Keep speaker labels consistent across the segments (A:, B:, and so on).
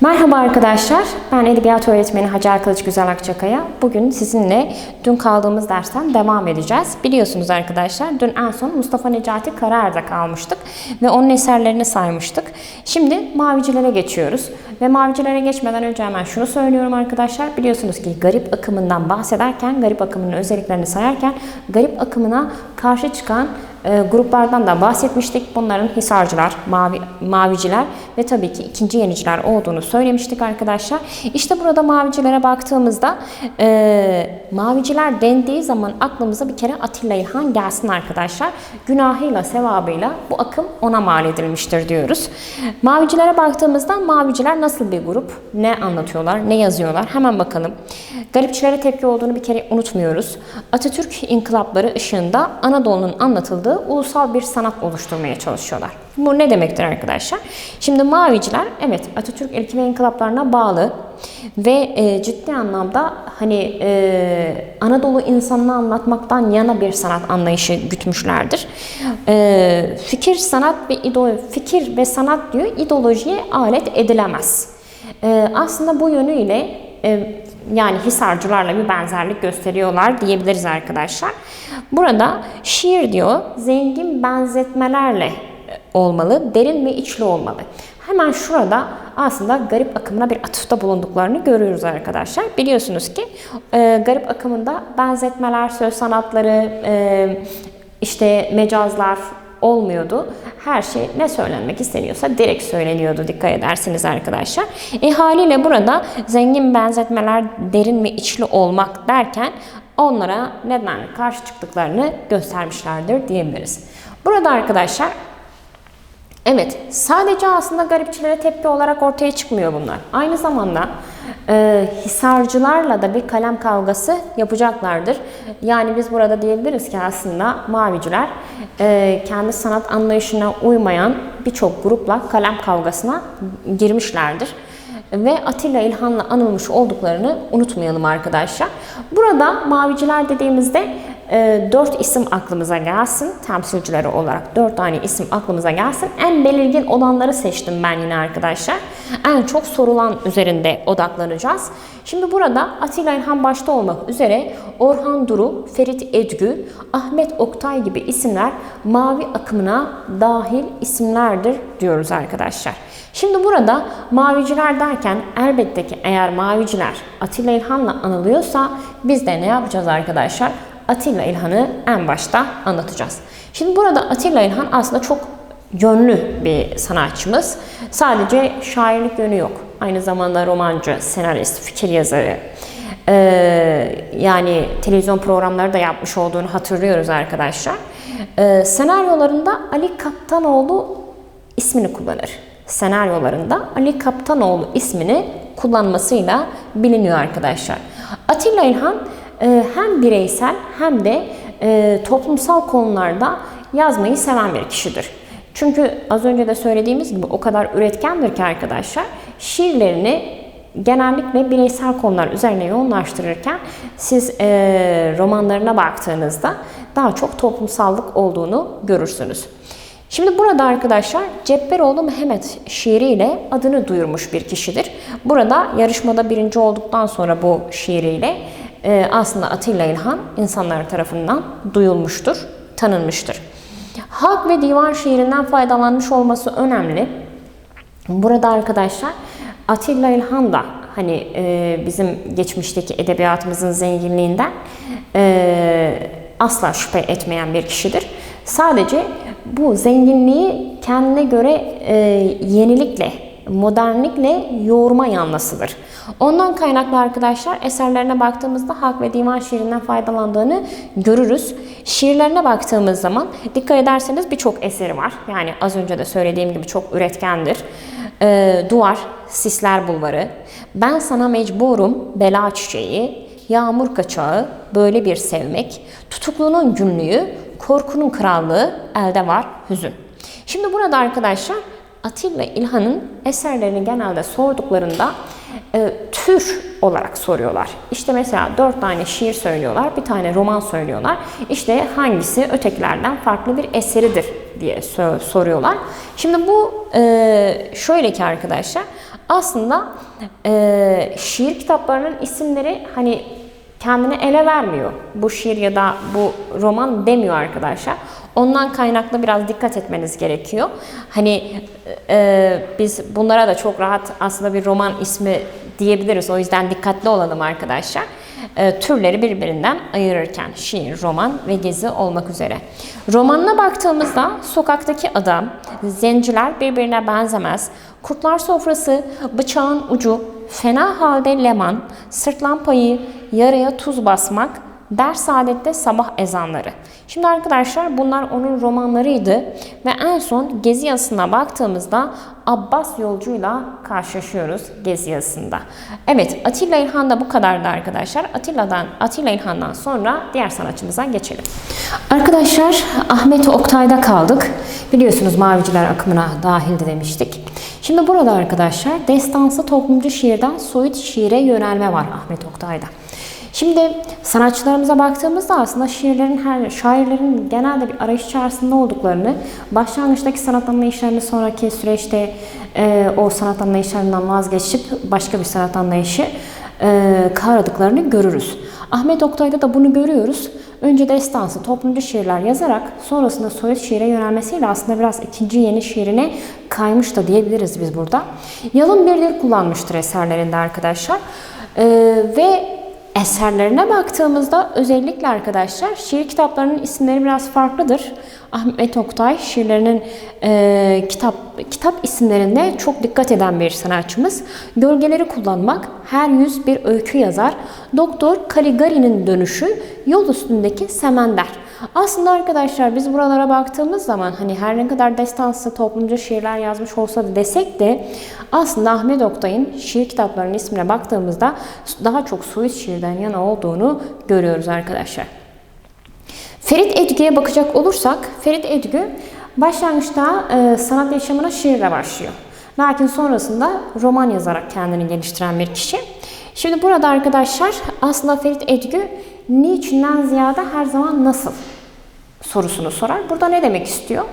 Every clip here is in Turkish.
A: Merhaba arkadaşlar, ben Edebiyat Öğretmeni Hacer Kılıç Güzel Akçakaya. Bugün sizinle dün kaldığımız dersten devam edeceğiz. Biliyorsunuz arkadaşlar, dün en son Mustafa Necati Karaer'de kalmıştık ve onun eserlerini saymıştık. Şimdi mavicilere geçiyoruz ve mavicilere geçmeden önce hemen şunu söylüyorum arkadaşlar. Biliyorsunuz ki garip akımından bahsederken, garip akımının özelliklerini sayarken garip akımına karşı çıkan e, gruplardan da bahsetmiştik. Bunların Hisarcılar, mavi, Maviciler ve tabii ki ikinci yeniciler olduğunu söylemiştik arkadaşlar. İşte burada Mavicilere baktığımızda e, Maviciler dendiği zaman aklımıza bir kere Atilla İlhan gelsin arkadaşlar. Günahıyla, sevabıyla bu akım ona mal edilmiştir diyoruz. Mavicilere baktığımızda Maviciler nasıl bir grup? Ne anlatıyorlar? Ne yazıyorlar? Hemen bakalım. Garipçilere tepki olduğunu bir kere unutmuyoruz. Atatürk inkılapları ışığında Anadolu'nun anlatıldığı ulusal bir sanat oluşturmaya çalışıyorlar. Bu ne demektir arkadaşlar? Şimdi Maviciler evet Atatürk ilke ve inkılaplarına bağlı ve e, ciddi anlamda hani e, Anadolu insanını anlatmaktan yana bir sanat anlayışı gütmüşlerdir. E, fikir, sanat ve ideoloji, fikir ve sanat diyor ideolojiye alet edilemez. E, aslında bu yönüyle e, yani Hisarcılarla bir benzerlik gösteriyorlar diyebiliriz arkadaşlar. Burada şiir diyor zengin benzetmelerle olmalı, derin ve içli olmalı. Hemen şurada aslında garip akımına bir atıfta bulunduklarını görüyoruz arkadaşlar. Biliyorsunuz ki e, garip akımında benzetmeler, söz sanatları, e, işte mecazlar olmuyordu. Her şey ne söylenmek isteniyorsa direkt söyleniyordu dikkat edersiniz arkadaşlar. E haliyle burada zengin benzetmeler, derin ve içli olmak derken onlara neden karşı çıktıklarını göstermişlerdir diyebiliriz. Burada arkadaşlar Evet, sadece aslında garipçilere tepki olarak ortaya çıkmıyor bunlar. Aynı zamanda e, hisarcılarla da bir kalem kavgası yapacaklardır. Yani biz burada diyebiliriz ki aslında maviciler e, kendi sanat anlayışına uymayan birçok grupla kalem kavgasına girmişlerdir ve Atilla İlhan'la anılmış olduklarını unutmayalım arkadaşlar. Burada maviciler dediğimizde e, 4 isim aklımıza gelsin. Temsilcileri olarak 4 tane isim aklımıza gelsin. En belirgin olanları seçtim ben yine arkadaşlar. En çok sorulan üzerinde odaklanacağız. Şimdi burada Atilla İlhan başta olmak üzere Orhan Duru, Ferit Edgü, Ahmet Oktay gibi isimler mavi akımına dahil isimlerdir diyoruz arkadaşlar. Şimdi burada maviciler derken elbette ki eğer maviciler Atilla İlhan'la anılıyorsa biz de ne yapacağız arkadaşlar? Atilla İlhan'ı en başta anlatacağız. Şimdi burada Atilla İlhan aslında çok yönlü bir sanatçımız. Sadece şairlik yönü yok. Aynı zamanda romancı, senarist, fikir yazarı. Ee, yani televizyon programları da yapmış olduğunu hatırlıyoruz arkadaşlar. Ee, senaryolarında Ali Kaptanoğlu ismini kullanır. Senaryolarında Ali Kaptanoğlu ismini kullanmasıyla biliniyor arkadaşlar. Atilla İlhan hem bireysel hem de e, toplumsal konularda yazmayı seven bir kişidir. Çünkü az önce de söylediğimiz gibi o kadar üretkendir ki arkadaşlar şiirlerini genellikle bireysel konular üzerine yoğunlaştırırken siz e, romanlarına baktığınızda daha çok toplumsallık olduğunu görürsünüz. Şimdi burada arkadaşlar Cebberoğlu Mehmet şiiriyle adını duyurmuş bir kişidir. Burada yarışmada birinci olduktan sonra bu şiiriyle e, aslında Atilla İlhan insanlar tarafından duyulmuştur, tanınmıştır. Halk ve divan şiirinden faydalanmış olması önemli. Burada arkadaşlar Atilla İlhan da hani e, bizim geçmişteki edebiyatımızın zenginliğinden e, asla şüphe etmeyen bir kişidir. Sadece bu zenginliği kendine göre e, yenilikle, modernlikle yoğurma yanlısıdır. Ondan kaynaklı arkadaşlar eserlerine baktığımızda halk ve divan şiirinden faydalandığını görürüz. Şiirlerine baktığımız zaman dikkat ederseniz birçok eseri var. Yani az önce de söylediğim gibi çok üretkendir. E, Duvar, Sisler Bulvarı, Ben Sana Mecburum, Bela Çiçeği, Yağmur Kaçağı, Böyle Bir Sevmek, Tutuklunun Günlüğü, Korkunun Krallığı, Elde Var Hüzün. Şimdi burada arkadaşlar Atilla İlhan'ın eserlerini genelde sorduklarında e, tür olarak soruyorlar. İşte mesela dört tane şiir söylüyorlar, bir tane roman söylüyorlar. İşte hangisi ötekilerden farklı bir eseridir diye soruyorlar. Şimdi bu e, şöyle ki arkadaşlar Aslında e, şiir kitaplarının isimleri hani kendini ele vermiyor. Bu şiir ya da bu roman demiyor arkadaşlar. Ondan kaynaklı biraz dikkat etmeniz gerekiyor. Hani e, biz bunlara da çok rahat aslında bir roman ismi diyebiliriz. O yüzden dikkatli olalım arkadaşlar. E, türleri birbirinden ayırırken şiir, roman ve gezi olmak üzere. Romanına baktığımızda sokaktaki adam, zenciler birbirine benzemez, kurtlar sofrası, bıçağın ucu, fena halde leman, sırtlan payı, yaraya tuz basmak, ders saadette sabah ezanları. Şimdi arkadaşlar bunlar onun romanlarıydı ve en son Gezi yazısına baktığımızda Abbas yolcuyla karşılaşıyoruz Gezi yazısında. Evet Atilla İlhan da bu kadardı arkadaşlar. Atilla'dan Atilla İlhan'dan sonra diğer sanatçımıza geçelim. Arkadaşlar Ahmet Oktay'da kaldık. Biliyorsunuz Maviciler akımına dahildi demiştik. Şimdi burada arkadaşlar destansı toplumcu şiirden soyut şiire yönelme var Ahmet Oktay'da. Şimdi sanatçılarımıza baktığımızda aslında şiirlerin her şairlerin genelde bir arayış içerisinde olduklarını, başlangıçtaki sanat anlayışlarını sonraki süreçte e, o sanat anlayışlarından vazgeçip başka bir sanat anlayışı e, kavradıklarını görürüz. Ahmet Oktay'da da bunu görüyoruz. Önce destansı, toplumcu şiirler yazarak sonrasında soyut şiire yönelmesiyle aslında biraz ikinci yeni şiirine kaymış da diyebiliriz biz burada. Yalın bir dil kullanmıştır eserlerinde arkadaşlar. Ee, ve eserlerine baktığımızda özellikle arkadaşlar şiir kitaplarının isimleri biraz farklıdır. Ahmet Oktay şiirlerinin e, kitap kitap isimlerinde çok dikkat eden bir sanatçımız. Gölgeleri kullanmak, her yüz bir öykü yazar. Doktor Caligari'nin dönüşü, yol üstündeki semender. Aslında arkadaşlar biz buralara baktığımız zaman hani her ne kadar destansı toplumcu şiirler yazmış olsa da desek de aslında Ahmet Oktay'ın şiir kitaplarının ismine baktığımızda daha çok soyut şiirden yana olduğunu görüyoruz arkadaşlar. Ferit Edgü'ye bakacak olursak, Ferit Edgü başlangıçta e, sanat yaşamına şiirle başlıyor. Lakin sonrasında roman yazarak kendini geliştiren bir kişi. Şimdi burada arkadaşlar aslında Ferit Edgü niçinden ziyade her zaman nasıl sorusunu sorar. Burada ne demek istiyor?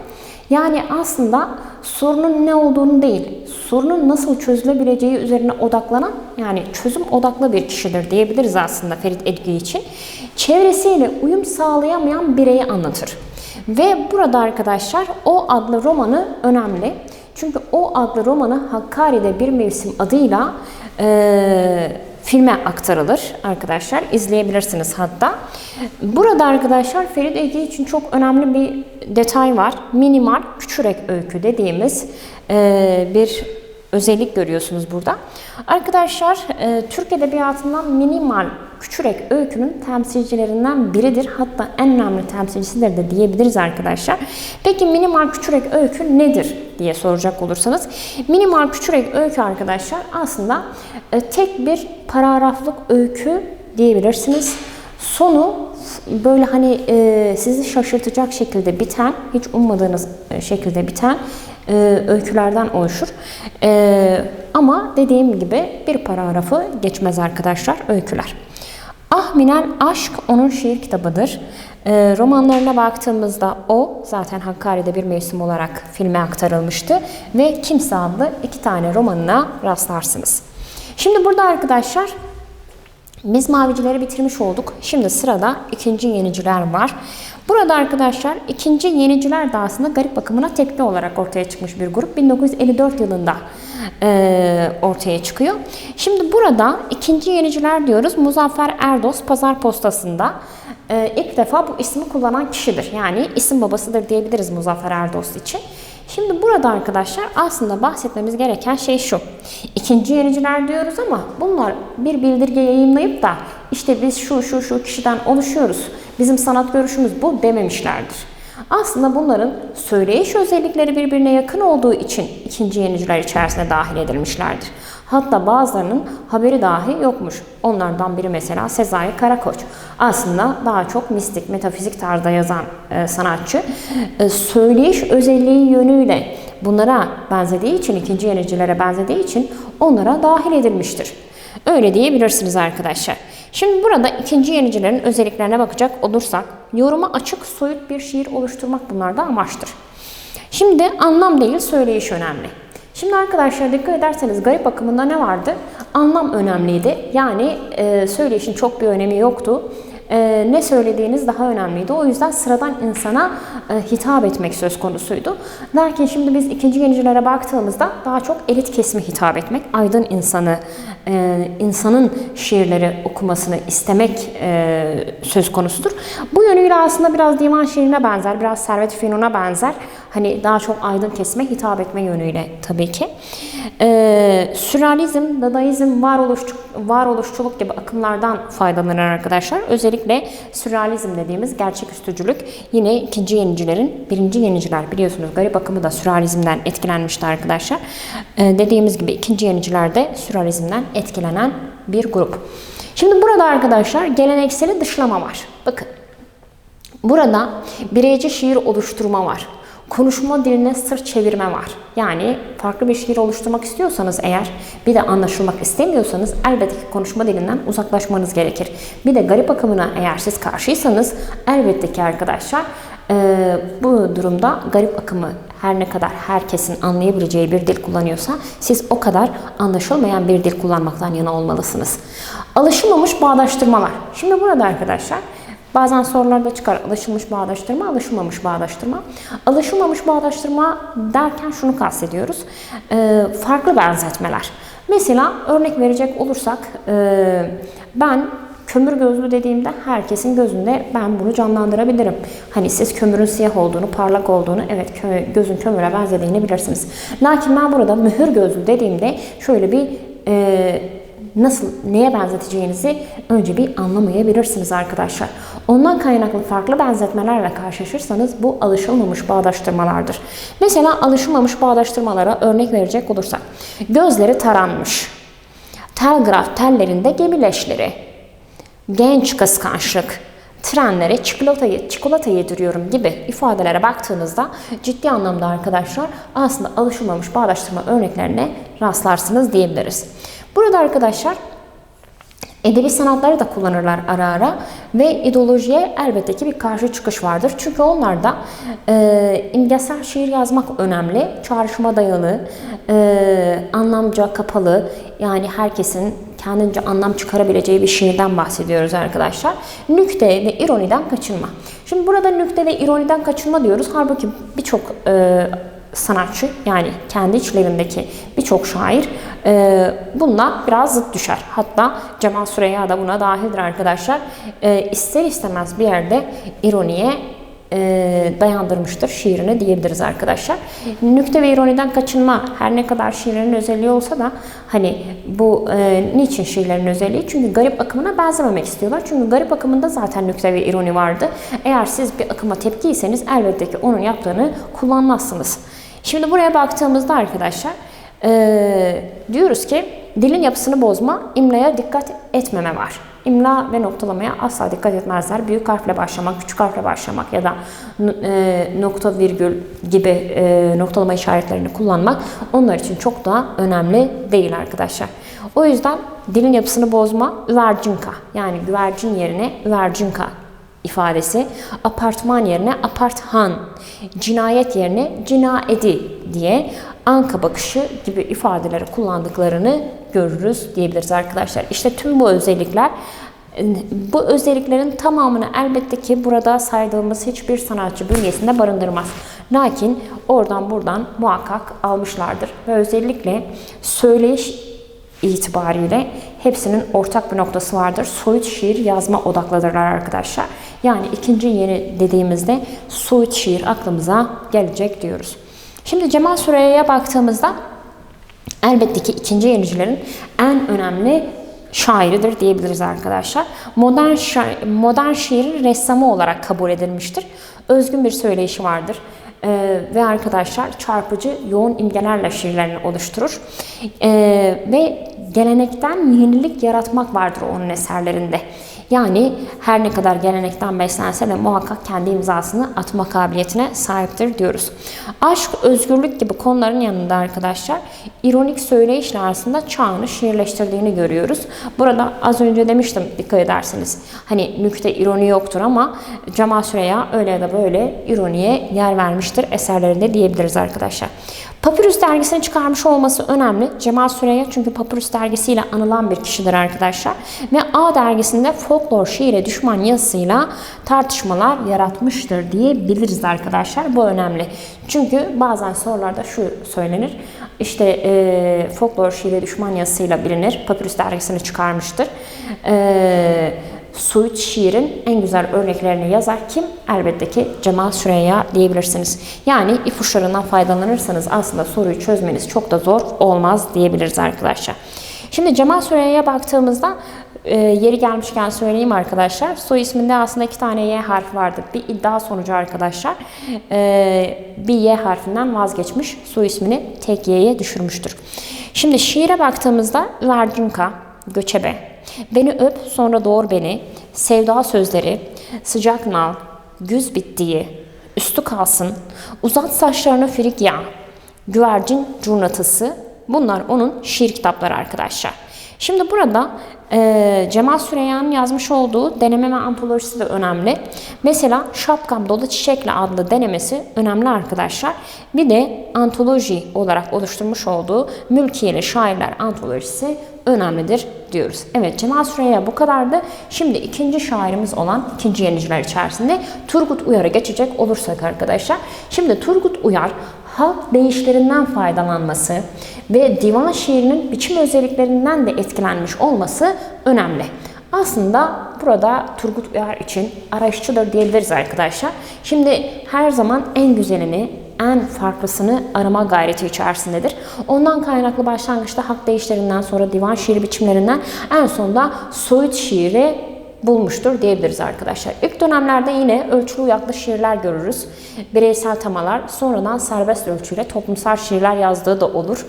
A: Yani aslında sorunun ne olduğunu değil, sorunun nasıl çözülebileceği üzerine odaklanan yani çözüm odaklı bir kişidir diyebiliriz aslında Ferit Edgü için. Çevresiyle uyum sağlayamayan bireyi anlatır. Ve burada arkadaşlar o adlı romanı önemli. Çünkü o adlı romanı Hakkari'de bir mevsim adıyla e, filme aktarılır arkadaşlar. İzleyebilirsiniz hatta. Burada arkadaşlar Ferit Ege için çok önemli bir detay var. Minimal küçürek öykü dediğimiz e, bir özellik görüyorsunuz burada. Arkadaşlar e, Türk Edebiyatı'ndan minimal küçürek öykünün temsilcilerinden biridir. Hatta en önemli temsilcisidir de diyebiliriz arkadaşlar. Peki minimal küçürek öykü nedir diye soracak olursanız. Minimal küçürek öykü arkadaşlar aslında e, tek bir paragraflık öykü diyebilirsiniz. Sonu böyle hani e, sizi şaşırtacak şekilde biten, hiç ummadığınız e, şekilde biten e, öykülerden oluşur. E, ama dediğim gibi bir paragrafı geçmez arkadaşlar öyküler. Ah Minel Aşk onun şiir kitabıdır. E, romanlarına baktığımızda o zaten Hakkari'de bir mevsim olarak filme aktarılmıştı ve Kimse adlı iki tane romanına rastlarsınız. Şimdi burada arkadaşlar biz mavicileri bitirmiş olduk. Şimdi sırada ikinci yeniciler var. Burada arkadaşlar ikinci yeniciler de aslında garip bakımına tepki olarak ortaya çıkmış bir grup. 1954 yılında e, ortaya çıkıyor. Şimdi burada ikinci yeniciler diyoruz. Muzaffer Erdos Pazar Postası'nda e, ilk defa bu ismi kullanan kişidir. Yani isim babasıdır diyebiliriz Muzaffer Erdos için. Şimdi burada arkadaşlar aslında bahsetmemiz gereken şey şu. İkinci yeniciler diyoruz ama bunlar bir bildirge yayınlayıp da işte biz şu şu şu kişiden oluşuyoruz. Bizim sanat görüşümüz bu dememişlerdir. Aslında bunların söyleyiş özellikleri birbirine yakın olduğu için ikinci yeniciler içerisine dahil edilmişlerdir. Hatta bazılarının haberi dahi yokmuş. Onlardan biri mesela Sezai Karakoç. Aslında daha çok mistik, metafizik tarzda yazan e, sanatçı. E, söyleyiş özelliği yönüyle bunlara benzediği için, ikinci yenicilere benzediği için onlara dahil edilmiştir. Öyle diyebilirsiniz arkadaşlar. Şimdi burada ikinci yenicilerin özelliklerine bakacak olursak, yoruma açık, soyut bir şiir oluşturmak bunlarda amaçtır. Şimdi anlam değil, söyleyiş önemli. Şimdi arkadaşlar dikkat ederseniz garip akımında ne vardı? Anlam önemliydi. Yani e, söyleyişin çok bir önemi yoktu. E, ne söylediğiniz daha önemliydi. O yüzden sıradan insana e, hitap etmek söz konusuydu. Lakin şimdi biz ikinci yenicilere baktığımızda daha çok elit kesime hitap etmek, aydın insanı, e, insanın şiirleri okumasını istemek e, söz konusudur. Bu yönüyle aslında biraz divan şiirine benzer, biraz Servet Fünun'a benzer. Hani daha çok aydın kesime hitap etme yönüyle tabii ki. Ee, sürrealizm, dadaizm, varoluşçu, varoluşçuluk gibi akımlardan faydalanır arkadaşlar. Özellikle sürrealizm dediğimiz gerçeküstücülük yine ikinci yenicilerin, birinci yeniciler biliyorsunuz garip akımı da sürrealizmden etkilenmişti arkadaşlar. Ee, dediğimiz gibi ikinci yeniciler de sürrealizmden etkilenen bir grup. Şimdi burada arkadaşlar gelenekseli dışlama var. Bakın Burada bireyci şiir oluşturma var. Konuşma diline sırt çevirme var. Yani farklı bir şiir oluşturmak istiyorsanız eğer bir de anlaşılmak istemiyorsanız elbette ki konuşma dilinden uzaklaşmanız gerekir. Bir de garip akımına eğer siz karşıysanız elbette ki arkadaşlar e, bu durumda garip akımı her ne kadar herkesin anlayabileceği bir dil kullanıyorsa siz o kadar anlaşılmayan bir dil kullanmaktan yana olmalısınız. Alışılmamış bağdaştırmalar. Şimdi burada arkadaşlar Bazen sorularda çıkar alışılmış bağdaştırma, alışılmamış bağdaştırma. Alışılmamış bağdaştırma derken şunu kastediyoruz. Ee, farklı benzetmeler. Mesela örnek verecek olursak e, ben kömür gözlü dediğimde herkesin gözünde ben bunu canlandırabilirim. Hani siz kömürün siyah olduğunu, parlak olduğunu, evet kö gözün kömüre benzediğini bilirsiniz. Lakin ben burada mühür gözlü dediğimde şöyle bir e, nasıl, neye benzeteceğinizi önce bir anlamayabilirsiniz arkadaşlar. Ondan kaynaklı farklı benzetmelerle karşılaşırsanız bu alışılmamış bağdaştırmalardır. Mesela alışılmamış bağdaştırmalara örnek verecek olursak. Gözleri taranmış. Telgraf tellerinde gemileşleri. Genç kıskançlık trenlere çikolata, çikolata yediriyorum gibi ifadelere baktığınızda ciddi anlamda arkadaşlar aslında alışılmamış bağdaştırma örneklerine rastlarsınız diyebiliriz. Burada arkadaşlar Edebi sanatları da kullanırlar ara ara ve ideolojiye elbette ki bir karşı çıkış vardır. Çünkü onlarda e, imgesel şiir yazmak önemli, çağrışıma dayalı, e, anlamca kapalı yani herkesin kendince anlam çıkarabileceği bir şiirden bahsediyoruz arkadaşlar. Nükte ve ironiden kaçınma. Şimdi burada nükte ve ironiden kaçınma diyoruz. Halbuki birçok e, sanatçı yani kendi içlerindeki birçok şair e, bununla biraz zıt düşer. Hatta Cemal Süreyya da buna dahildir arkadaşlar. E, ister istemez bir yerde ironiye e, dayandırmıştır şiirine diyebiliriz arkadaşlar. Nükte ve ironiden kaçınma her ne kadar şiirlerin özelliği olsa da hani bu e, niçin şiirlerin özelliği? Çünkü garip akımına benzememek istiyorlar. Çünkü garip akımında zaten nükte ve ironi vardı. Eğer siz bir akıma tepkiyseniz elbette ki onun yaptığını kullanmazsınız. Şimdi buraya baktığımızda arkadaşlar e, diyoruz ki dilin yapısını bozma, imlaya dikkat etmeme var. İmla ve noktalamaya asla dikkat etmezler. Büyük harfle başlamak, küçük harfle başlamak ya da e, nokta virgül gibi e, noktalama işaretlerini kullanmak onlar için çok daha önemli değil arkadaşlar. O yüzden dilin yapısını bozma, üvercinka yani güvercin yerine üvercinka ifadesi apartman yerine aparthan, cinayet yerine cinaedi diye anka bakışı gibi ifadeleri kullandıklarını görürüz diyebiliriz arkadaşlar. İşte tüm bu özellikler bu özelliklerin tamamını elbette ki burada saydığımız hiçbir sanatçı bünyesinde barındırmaz. Lakin oradan buradan muhakkak almışlardır. Ve özellikle söyleyiş itibariyle hepsinin ortak bir noktası vardır. Soyut şiir yazma odaklıdırlar arkadaşlar. Yani ikinci yeni dediğimizde soyut şiir aklımıza gelecek diyoruz. Şimdi Cemal Süreyya'ya baktığımızda elbette ki ikinci yenicilerin en önemli şairidir diyebiliriz arkadaşlar. Modern, şa- modern şiirin ressamı olarak kabul edilmiştir. Özgün bir söyleyişi vardır. Ee, ve arkadaşlar çarpıcı yoğun imgelerle şiirlerini oluşturur. Ee, ve gelenekten yenilik yaratmak vardır onun eserlerinde. Yani her ne kadar gelenekten beslense de muhakkak kendi imzasını atma kabiliyetine sahiptir diyoruz. Aşk, özgürlük gibi konuların yanında arkadaşlar ironik söyleyişle aslında çağını şiirleştirdiğini görüyoruz. Burada az önce demiştim dikkat ederseniz. Hani nükte ironi yoktur ama Cemal Süreya öyle ya da böyle ironiye yer vermiştir eserlerinde diyebiliriz arkadaşlar. Papyrus dergisini çıkarmış olması önemli. Cemal Süreyya çünkü Papyrus dergisiyle anılan bir kişidir arkadaşlar. Ve A dergisinde folklor şiire düşman yazısıyla tartışmalar yaratmıştır diyebiliriz arkadaşlar. Bu önemli. Çünkü bazen sorularda şu söylenir. İşte e, folklor şiire düşman yazısıyla bilinir. Papyrus dergisini çıkarmıştır. Eee Suud şiirin en güzel örneklerini yazar kim? Elbette ki Cemal Süreyya diyebilirsiniz. Yani ipuçlarından faydalanırsanız aslında soruyu çözmeniz çok da zor olmaz diyebiliriz arkadaşlar. Şimdi Cemal Süreyya'ya baktığımızda e, yeri gelmişken söyleyeyim arkadaşlar. Soy isminde aslında iki tane Y harfi vardı. Bir iddia sonucu arkadaşlar. E, bir Y harfinden vazgeçmiş. Soy ismini tek Y'ye düşürmüştür. Şimdi şiire baktığımızda Verdunka, Göçebe, Beni öp sonra doğur beni, sevda sözleri, sıcak nal, güz bittiği, üstü kalsın, uzat saçlarını firik yağ, güvercin curnatısı bunlar onun şiir kitapları arkadaşlar. Şimdi burada e, Cemal Süreyya'nın yazmış olduğu deneme ve antolojisi de önemli. Mesela Şapkam Dolu Çiçekle adlı denemesi önemli arkadaşlar. Bir de antoloji olarak oluşturmuş olduğu Mülkiyeli Şairler antolojisi önemlidir diyoruz. Evet Cemal Süreyya bu kadardı. Şimdi ikinci şairimiz olan ikinci yeniciler içerisinde Turgut Uyar'a geçecek olursak arkadaşlar. Şimdi Turgut Uyar halk deyişlerinden faydalanması ve divan şiirinin biçim özelliklerinden de etkilenmiş olması önemli. Aslında burada Turgut Uyar için arayışçıdır diyebiliriz arkadaşlar. Şimdi her zaman en güzelini, en farklısını arama gayreti içerisindedir. Ondan kaynaklı başlangıçta hak deyişlerinden sonra divan şiiri biçimlerinden en sonunda soyut şiiri bulmuştur diyebiliriz arkadaşlar. İlk dönemlerde yine ölçülü uyaklı şiirler görürüz. Bireysel temalar, sonradan serbest ölçüyle toplumsal şiirler yazdığı da olur.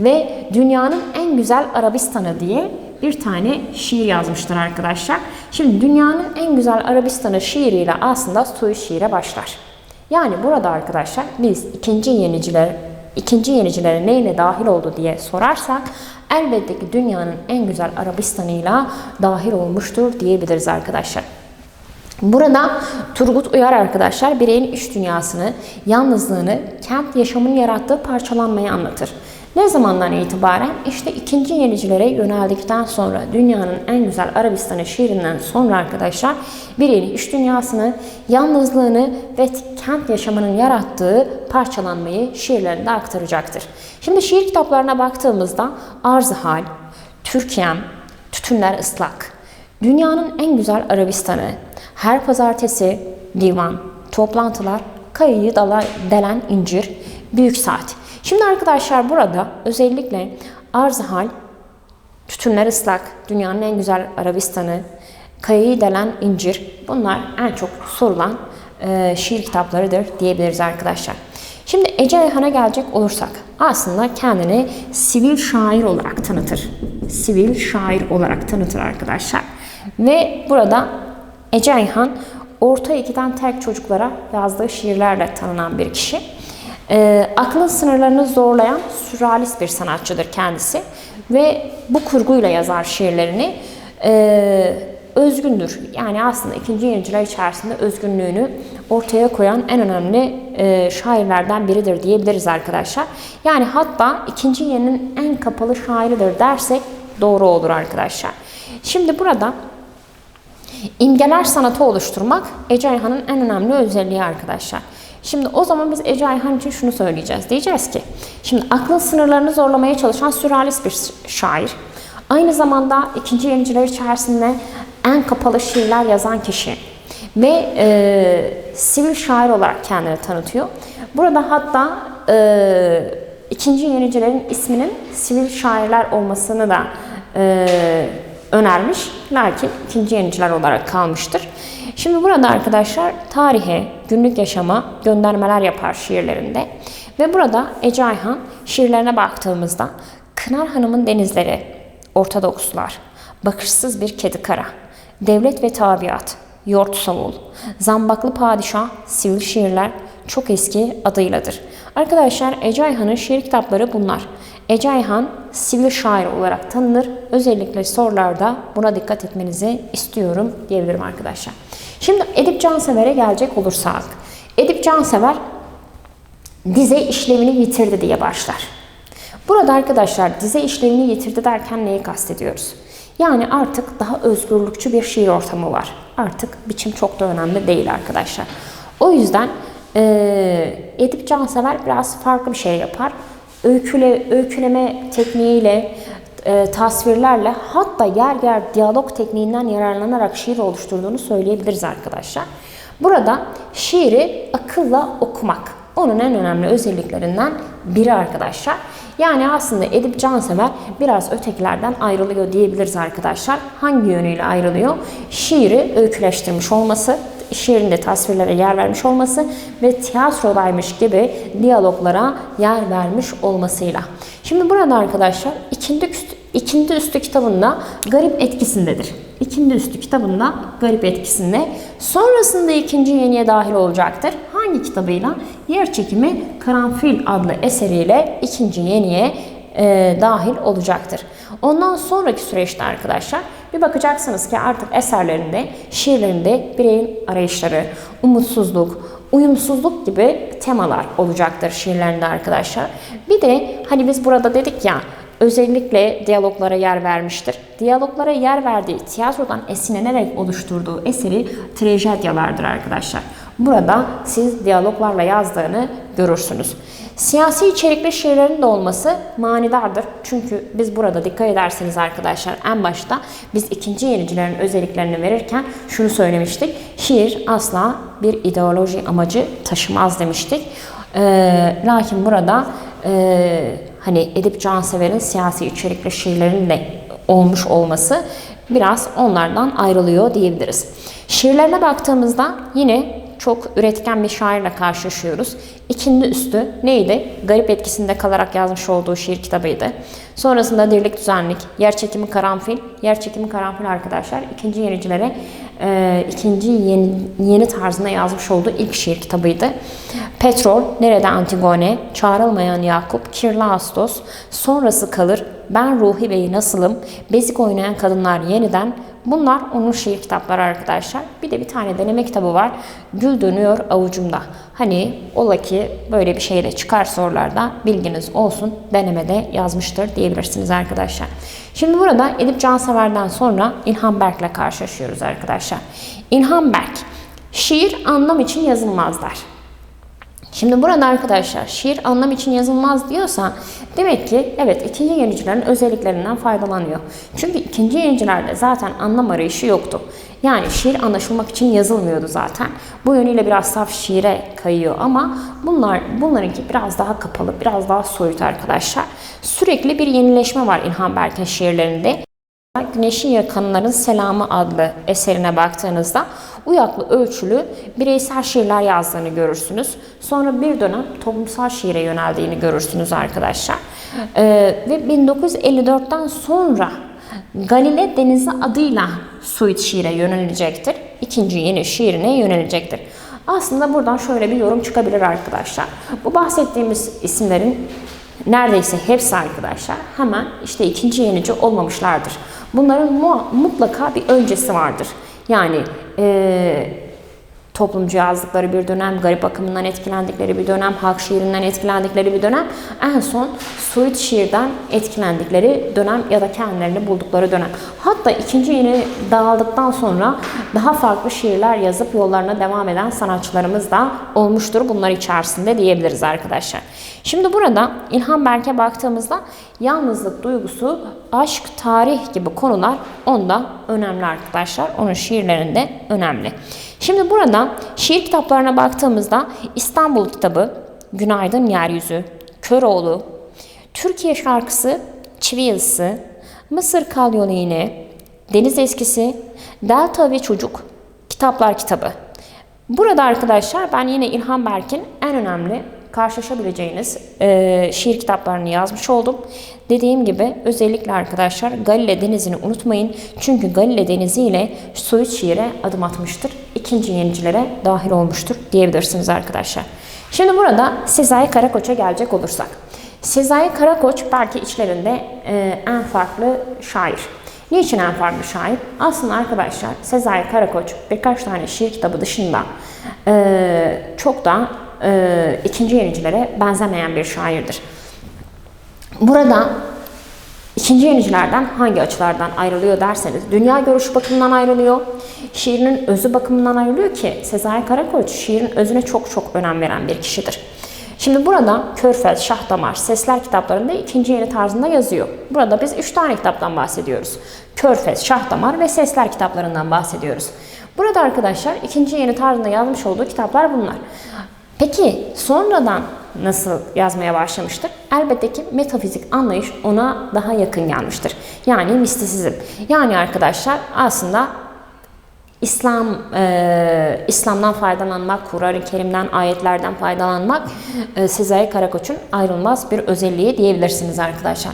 A: Ve dünyanın en güzel Arabistanı diye bir tane şiir yazmıştır arkadaşlar. Şimdi dünyanın en güzel Arabistanı şiiriyle aslında Suyu şiire başlar. Yani burada arkadaşlar biz ikinci yeniciler ikinci yenicilere neyle dahil oldu diye sorarsak elbette ki dünyanın en güzel Arabistan'ıyla dahil olmuştur diyebiliriz arkadaşlar. Burada Turgut Uyar arkadaşlar bireyin iş dünyasını, yalnızlığını, kent yaşamının yarattığı parçalanmayı anlatır. Ne zamandan itibaren? İşte ikinci yenicilere yöneldikten sonra dünyanın en güzel Arabistan'ı şiirinden sonra arkadaşlar bireyin iş dünyasını, yalnızlığını ve kent yaşamının yarattığı parçalanmayı şiirlerinde aktaracaktır. Şimdi şiir kitaplarına baktığımızda Arz-ı Hal, Türkiye'm, Tütünler ıslak, Dünyanın en güzel Arabistan'ı, her pazartesi divan, toplantılar, kayıyı dala, delen incir, büyük saat. Şimdi arkadaşlar burada özellikle arz hal, tütünler ıslak, dünyanın en güzel Arabistan'ı, kayayı delen incir bunlar en çok sorulan e, şiir kitaplarıdır diyebiliriz arkadaşlar. Şimdi Ece Ayhan'a gelecek olursak aslında kendini sivil şair olarak tanıtır. Sivil şair olarak tanıtır arkadaşlar. Ve burada Ece Ayhan orta ikiden tek çocuklara yazdığı şiirlerle tanınan bir kişi. E, aklın sınırlarını zorlayan sürrealist bir sanatçıdır kendisi ve bu kurguyla yazar şiirlerini. E, özgündür. Yani aslında ikinci yeniciler içerisinde özgünlüğünü ortaya koyan en önemli e, şairlerden biridir diyebiliriz arkadaşlar. Yani hatta ikinci yeninin en kapalı şairidir dersek doğru olur arkadaşlar. Şimdi burada imgeler sanatı oluşturmak Ece Ayhan'ın en önemli özelliği arkadaşlar. Şimdi o zaman biz Ece Ayhan için şunu söyleyeceğiz. Diyeceğiz ki, şimdi aklın sınırlarını zorlamaya çalışan sürrealist bir şair. Aynı zamanda ikinci yeniciler içerisinde en kapalı şiirler yazan kişi ve e, sivil şair olarak kendini tanıtıyor. Burada hatta e, ikinci yenicilerin isminin sivil şairler olmasını da e, önermiş. Lakin ikinci yeniciler olarak kalmıştır. Şimdi burada arkadaşlar tarihe, günlük yaşama göndermeler yapar şiirlerinde. Ve burada Ece Ayhan şiirlerine baktığımızda Kınar Hanım'ın denizleri, Ortodokslar, Bakışsız bir kedi kara, Devlet ve tabiat, Yort savul, Zambaklı padişah, sivil şiirler çok eski adıyladır. Arkadaşlar Ece Ayhan'ın şiir kitapları bunlar. Ece Ayhan sivil şair olarak tanınır. Özellikle sorularda buna dikkat etmenizi istiyorum diyebilirim arkadaşlar. Şimdi Edip Cansever'e gelecek olursak. Edip Cansever dize işlevini yitirdi diye başlar. Burada arkadaşlar dize işlevini yitirdi derken neyi kastediyoruz? Yani artık daha özgürlükçü bir şiir ortamı var. Artık biçim çok da önemli değil arkadaşlar. O yüzden e, Edip Cansever biraz farklı bir şey yapar. Öyküle, öyküleme tekniğiyle, e, tasvirlerle hatta yer yer diyalog tekniğinden yararlanarak şiir oluşturduğunu söyleyebiliriz arkadaşlar. Burada şiiri akılla okumak onun en önemli özelliklerinden biri arkadaşlar. Yani aslında Edip Cansever biraz ötekilerden ayrılıyor diyebiliriz arkadaşlar. Hangi yönüyle ayrılıyor? Şiiri öyküleştirmiş olması, şiirinde tasvirlere yer vermiş olması ve tiyatrodaymış gibi diyaloglara yer vermiş olmasıyla. Şimdi burada arkadaşlar ikinci üstü, ikinci üstü kitabında garip etkisindedir. İkinci üstü kitabında garip etkisinde. Sonrasında ikinci yeniye dahil olacaktır. Hangi kitabıyla? Yer çekimi Karanfil adlı eseriyle ikinci yeniye e, dahil olacaktır. Ondan sonraki süreçte arkadaşlar bir bakacaksınız ki artık eserlerinde, şiirlerinde bireyin arayışları, umutsuzluk, uyumsuzluk gibi temalar olacaktır şiirlerinde arkadaşlar. Bir de hani biz burada dedik ya özellikle diyaloglara yer vermiştir. Diyaloglara yer verdiği, tiyatrodan esinlenerek oluşturduğu eseri trajedyalardır arkadaşlar. Burada siz diyaloglarla yazdığını görürsünüz. Siyasi içerikli şiirlerin de olması manidardır. Çünkü biz burada dikkat ederseniz arkadaşlar en başta biz ikinci yenicilerin özelliklerini verirken şunu söylemiştik. Şiir asla bir ideoloji amacı taşımaz demiştik. Ee, lakin burada e, hani Edip Cansever'in siyasi içerikli şiirlerinin de olmuş olması biraz onlardan ayrılıyor diyebiliriz. Şiirlerine baktığımızda yine çok üretken bir şairle karşılaşıyoruz. İkindi üstü neydi? Garip etkisinde kalarak yazmış olduğu şiir kitabıydı. Sonrasında Dirlik Düzenlik, Yer Çekimi Karanfil. Yer Çekimi Karanfil arkadaşlar ikinci yenicilere e, ikinci yeni, yeni tarzında yazmış olduğu ilk şiir kitabıydı. Petrol, Nerede Antigone, Çağrılmayan Yakup, Kirli Ağustos, Sonrası Kalır, Ben Ruhi Bey Nasılım, Bezik Oynayan Kadınlar Yeniden, Bunlar onun şiir kitapları arkadaşlar. Bir de bir tane deneme kitabı var. Gül dönüyor avucumda. Hani ola ki böyle bir şeyle çıkar sorularda bilginiz olsun denemede yazmıştır diyebilirsiniz arkadaşlar. Şimdi burada Edip Cansever'den sonra İlhan Berk'le karşılaşıyoruz arkadaşlar. İlhan Berk, şiir anlam için yazılmaz der. Şimdi burada arkadaşlar şiir anlam için yazılmaz diyorsa demek ki evet ikinci yenicilerin özelliklerinden faydalanıyor. Çünkü ikinci yenicilerde zaten anlam arayışı yoktu. Yani şiir anlaşılmak için yazılmıyordu zaten. Bu yönüyle biraz saf şiire kayıyor ama bunlar bunlarınki biraz daha kapalı, biraz daha soyut arkadaşlar. Sürekli bir yenileşme var İlhan Berk'in şiirlerinde. Güneşin Yakanların Selamı adlı eserine baktığınızda uyaklı ölçülü bireysel şiirler yazdığını görürsünüz. Sonra bir dönem toplumsal şiire yöneldiğini görürsünüz arkadaşlar. Ee, ve 1954'ten sonra Galile Denizi adıyla Suit şiire yönelecektir. İkinci yeni şiirine yönelecektir. Aslında buradan şöyle bir yorum çıkabilir arkadaşlar. Bu bahsettiğimiz isimlerin neredeyse hepsi arkadaşlar hemen işte ikinci yenici olmamışlardır. Bunların mutlaka bir öncesi vardır. Yani e, toplumcu yazdıkları bir dönem, garip akımından etkilendikleri bir dönem, halk şiirinden etkilendikleri bir dönem, en son Suud şiirden etkilendikleri dönem ya da kendilerini buldukları dönem. Hatta ikinci yeni dağıldıktan sonra daha farklı şiirler yazıp yollarına devam eden sanatçılarımız da olmuştur bunlar içerisinde diyebiliriz arkadaşlar. Şimdi burada İlhan Berk'e baktığımızda yalnızlık duygusu, aşk, tarih gibi konular onda önemli arkadaşlar. Onun şiirlerinde önemli. Şimdi burada şiir kitaplarına baktığımızda İstanbul kitabı, Günaydın Yeryüzü, Köroğlu, Türkiye şarkısı, Çivi Yazısı, Mısır Kalyonu yine, Deniz Eskisi, Delta ve Çocuk, Kitaplar kitabı. Burada arkadaşlar ben yine İlhan Berk'in en önemli karşılaşabileceğiniz e, şiir kitaplarını yazmış oldum. Dediğim gibi özellikle arkadaşlar Galile Denizi'ni unutmayın. Çünkü Galile Denizi ile şiire adım atmıştır. İkinci yenicilere dahil olmuştur diyebilirsiniz arkadaşlar. Şimdi burada Sezai Karakoç'a gelecek olursak. Sezai Karakoç belki içlerinde e, en farklı şair. Niçin en farklı şair? Aslında arkadaşlar Sezai Karakoç birkaç tane şiir kitabı dışında e, çok da e, ikinci yenicilere benzemeyen bir şairdir. Burada ikinci yenicilerden hangi açılardan ayrılıyor derseniz, dünya görüşü bakımından ayrılıyor, şiirinin özü bakımından ayrılıyor ki Sezai Karakoç şiirin özüne çok çok önem veren bir kişidir. Şimdi burada Körfez, Şah Damar, Sesler kitaplarında ikinci yeni tarzında yazıyor. Burada biz üç tane kitaptan bahsediyoruz. Körfez, Şah Damar ve Sesler kitaplarından bahsediyoruz. Burada arkadaşlar ikinci yeni tarzında yazmış olduğu kitaplar bunlar. Peki sonradan nasıl yazmaya başlamıştır? Elbette ki metafizik anlayış ona daha yakın gelmiştir. Yani mistisizm. Yani arkadaşlar aslında İslam, e, İslam'dan faydalanmak, Kur'an-ı Kerim'den, ayetlerden faydalanmak e, Sezai Karakoç'un ayrılmaz bir özelliği diyebilirsiniz arkadaşlar.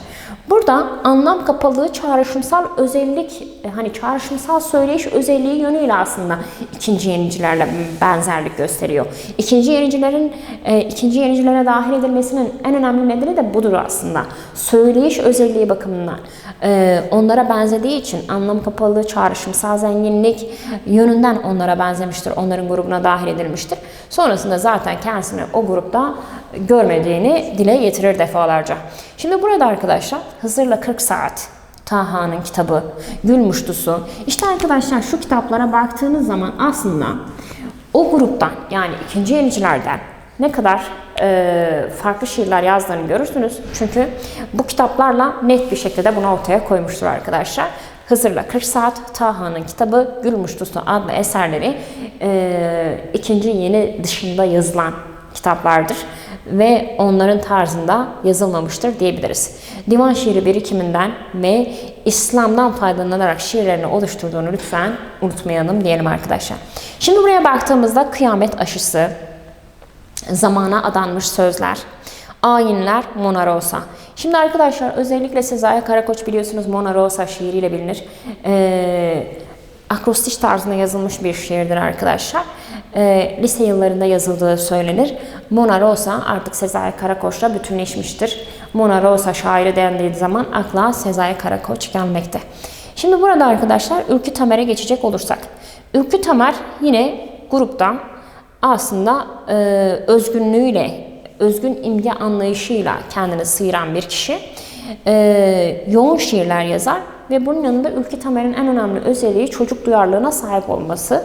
A: Burada anlam kapalı çağrışımsal özellik, e, hani çağrışımsal söyleyiş özelliği yönüyle aslında ikinci yenicilerle benzerlik gösteriyor. İkinci yenicilerin e, ikinci yenicilere dahil edilmesinin en önemli nedeni de budur aslında. Söyleyiş özelliği bakımından e, onlara benzediği için anlam kapalı çağrışımsal zenginlik yönünden onlara benzemiştir. Onların grubuna dahil edilmiştir. Sonrasında zaten kendisini o grupta görmediğini dile getirir defalarca. Şimdi burada arkadaşlar Hızır'la 40 saat Taha'nın kitabı, Gül Muştusu. İşte arkadaşlar şu kitaplara baktığınız zaman aslında o gruptan yani ikinci yenicilerden ne kadar e, farklı şiirler yazdığını görürsünüz. Çünkü bu kitaplarla net bir şekilde bunu ortaya koymuştur arkadaşlar. Hızır'la 40 Saat, Taha'nın kitabı, Gül Muştusu adlı eserleri e, ikinci yeni dışında yazılan kitaplardır ve onların tarzında yazılmamıştır diyebiliriz. Divan şiiri birikiminden ve İslam'dan faydalanarak şiirlerini oluşturduğunu lütfen unutmayalım diyelim arkadaşlar. Şimdi buraya baktığımızda kıyamet aşısı, zamana adanmış sözler, ayinler, Mona Rosa. Şimdi arkadaşlar özellikle Sezai Karakoç biliyorsunuz Mona Rosa şiiriyle bilinir. Ee, akrostiş tarzında yazılmış bir şiirdir arkadaşlar. Ee, lise yıllarında yazıldığı söylenir. Mona Rosa artık Sezai Karakoç'la bütünleşmiştir. Mona Rosa şairi dendiği zaman akla Sezai Karakoç gelmekte. Şimdi burada arkadaşlar Ülkü Tamer'e geçecek olursak. Ülkü Tamer yine gruptan aslında e, özgünlüğüyle, özgün imge anlayışıyla kendini sıyıran bir kişi. E, yoğun şiirler yazar ve bunun yanında Ülke Tamer'in en önemli özelliği çocuk duyarlılığına sahip olması.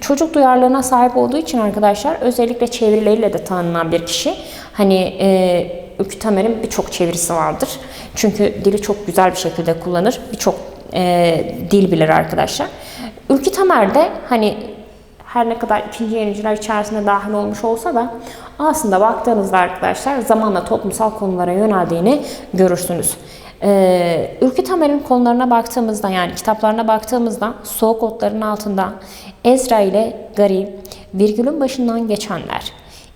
A: Çocuk duyarlılığına sahip olduğu için arkadaşlar özellikle çevirileriyle de tanınan bir kişi. Hani e, Ülke Tamer'in birçok çevirisi vardır. Çünkü dili çok güzel bir şekilde kullanır. Birçok e, dil bilir arkadaşlar. Ülke Tamer de hani her ne kadar ikinci yeniciler içerisinde dahil olmuş olsa da aslında baktığınızda arkadaşlar zamanla toplumsal konulara yöneldiğini görürsünüz. Ee, Ülkü Tamer'in konularına baktığımızda yani kitaplarına baktığımızda soğuk otların altında Ezra ile Gari, virgülün başından geçenler,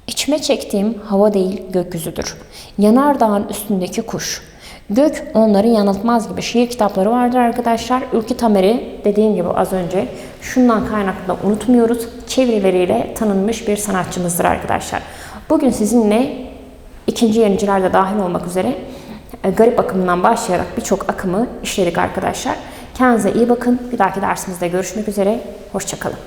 A: içime çektiğim hava değil gökyüzüdür, yanardağın üstündeki kuş, Gök onları yanıltmaz gibi şiir kitapları vardır arkadaşlar. Ülkü Tamer'i dediğim gibi az önce şundan kaynaklı unutmuyoruz. Çevirileriyle tanınmış bir sanatçımızdır arkadaşlar. Bugün sizinle ikinci yeniciler de dahil olmak üzere garip akımından başlayarak birçok akımı işledik arkadaşlar. Kendinize iyi bakın. Bir dahaki dersimizde görüşmek üzere. Hoşçakalın.